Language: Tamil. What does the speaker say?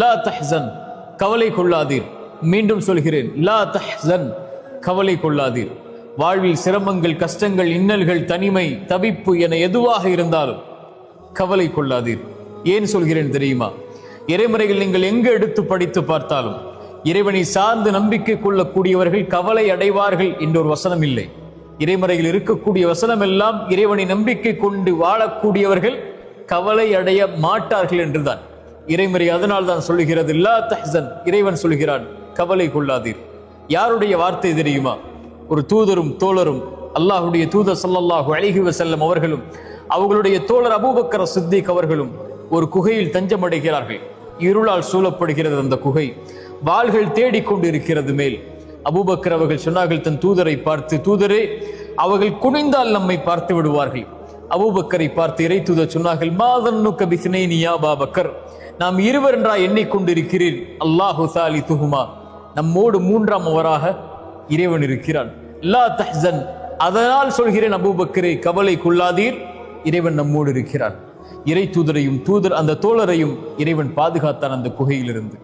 லா தஹ்சன் கவலை கொள்ளாதீர். மீண்டும் சொல்கிறேன் லா தஹ்சன் கவலை கொள்ளாதீர். வாழ்வில் சிரமங்கள் கஷ்டங்கள் இன்னல்கள் தனிமை தவிப்பு என எதுவாக இருந்தாலும் கவலை கொள்ளாதீர். ஏன் சொல்கிறேன் தெரியுமா? இறைமுறைகள் நீங்கள் எங்கு எடுத்து படித்து பார்த்தாலும் இறைவனை சார்ந்து நம்பிக்கை கொள்ளக்கூடியவர்கள் கவலை அடைவார்கள் என்ற ஒரு வசனம் இல்லை. இறைமறையில் இருக்கக்கூடிய வசனம் எல்லாம் இறைவனை நம்பிக்கை கொண்டு வாழக்கூடியவர்கள் கவலை அடைய மாட்டார்கள் என்றுதான். இறைமறை அதனால் தான் சொல்லுகிறது இல்லா தஹன் இறைவன் சொல்கிறான் கவலை கொள்ளாதீர். யாருடைய வார்த்தை தெரியுமா? ஒரு தூதரும் தோழரும் அல்லாஹுடைய தூதர் சொல்லல்லாஹு அழகி செல்லும் அவர்களும் அவர்களுடைய தோழர் அபூபக்கர சித்திக் அவர்களும் ஒரு குகையில் தஞ்சமடைகிறார்கள் இருளால் சூழப்படுகிறது அந்த குகை. வாள்கள் தேடிக்கொண்டு இருக்கிறது மேல். அபூபக்கர் அவர்கள் சொன்னார்கள் தன் தூதரை பார்த்து தூதரே அவர்கள் குனிந்தால் நம்மை பார்த்து விடுவார்கள். அபூபக்கரை பார்த்து இறை தூதர் சொன்னார்கள் மாதன்னு கபிசினேனி யா பாபக்கர். நாம் இருவர் என்றா எண்ணிக்கொண்டிருக்கிறீர் அல்லாஹு சாலி துகுமா நம்மோடு மூன்றாம் அவராக இறைவன் இருக்கிறான். லா தஹன் அதனால் சொல்கிறேன் அபூபக்கரே கவலை கொள்ளாதீர். இறைவன் நம்மோடு இருக்கிறான். இறை தூதரையும் தூதர் அந்த தோழரையும் இறைவன் பாதுகாத்தான் அந்த குகையிலிருந்து.